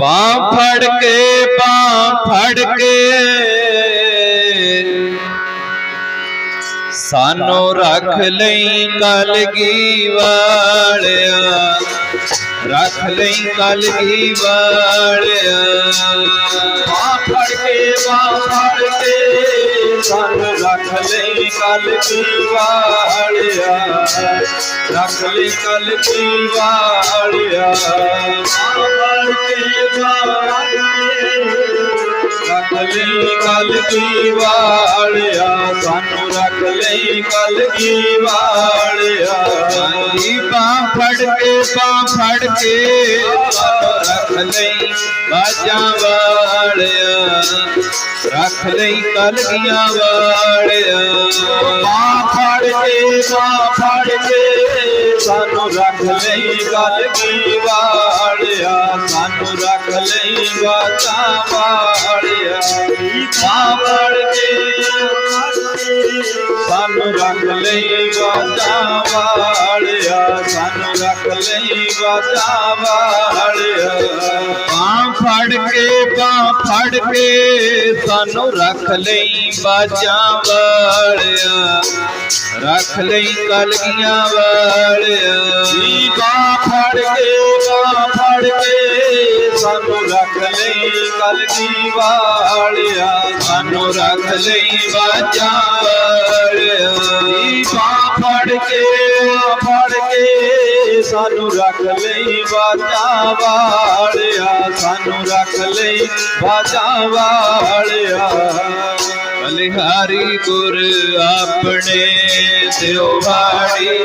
ਬਾਹ ਫੜ ਕੇ ਸਾਨੂੰ ਰੱਖ ਲਈ ਕਲਗੀ ਵਾਲਿਆ ਰੱਖ ਲਈ ਕਲਗੀ ਵਾਲਿਆ ਬਾਹ ਫੜ ਕੇ ਬਾਹ ਫੜ ਕੇ ਸਾਨੂੰ ਰੱਖ ਲਈ ਕਲ ਕੀ ਵਾਲਿਆ ਰੱਖ ਲਈ ਕਲ ਕੀ ਵਾਲਿਆ ਬਾਹ ਫੜ ਕੇ ਬਾਹ ਫੜ ਕੇ ਰੱਖ ਲਈ ਕਲ ਕੀ ਵਾਲਿਆ ਸਾਨੂੰ ਰੱਖ ਲਈ ਕਲ ਕੀ ਵਾਲਿਆ ਜੀ ਬਾਹ ਫੜ ਕੇ ਬਾਹ ਫੜ ਕੇ ਸਾਨੂੰ ਰੱਖ ਲਈ ਬਾਜਾਂ ਵਾਲਿਆ ਰੱਖ ਲਈ ਕਲਗੀਆਂ ਵਾਲਿਆ ਬਾਹ ਫੜ ਕੇ ਬਾਹ ਫੜ ਕੇ ਸਾਨੂੰ ਰੱਖ ਲਈ ਗੱਲ ਕੀ ਵਾਲਿਆ नहीं बाबा हरिया बाबड़ के ਸਾਨੂੰ ਰੱਖ ਲਈ ਬਾਤਾਂ ਵਾਲਿਆ ਸਾਨੂੰ ਰੱਖ ਲਈ ਬਾਤਾਂ ਵਾਲਿਆ। ਬਾਹ ਫੜ ਕੇ, ਬਾਹ ਫੜ ਕੇ ਸਾਨੂੰ ਰੱਖ ਲਈ ਬਾਜਾ ਵਾਲਿਆ। ਰੱਖ ਲਈ ਕਲਗੀਆਂ ਵਾਲਿਆ। ਜੀ ਬਾਹ ਫੜ ਕੇ, ਬਾਹ ਫੜ ਕੇ ਸਾਨੂੰ ਰੱਖ ਲਈ ਕਲਗੀ ਵਾਲਿਆ। ਸਾਨੂੰ ਰੱਖ ਲਈ ਬਾਜਾਂ ਫੜ ਕੇ ਫੜ ਕੇ ਸਾਨੂੰ ਰੱਖ ਲਈ ਬਾਜਾਂ ਵਾਲਿਆ, ਸਾਨੂੰ ਰੱਖ ਲਈ ਬਾਜਾਂ ਵਾਲਿਆ। ਬਲਿਹਾਰੀ ਗੁਰ ਆਪਣੇ ਦਿਉਹਾੜੀ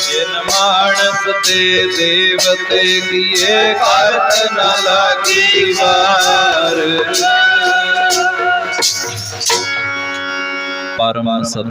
ਜਿਨ ਮਾਨਸ ਤੇ ਦੇਵਤੇ ਕੀਏ ਕਰਤ ਨ ਲਾਗੀ ਵਾਰ। ਪਰਮ ਸਤ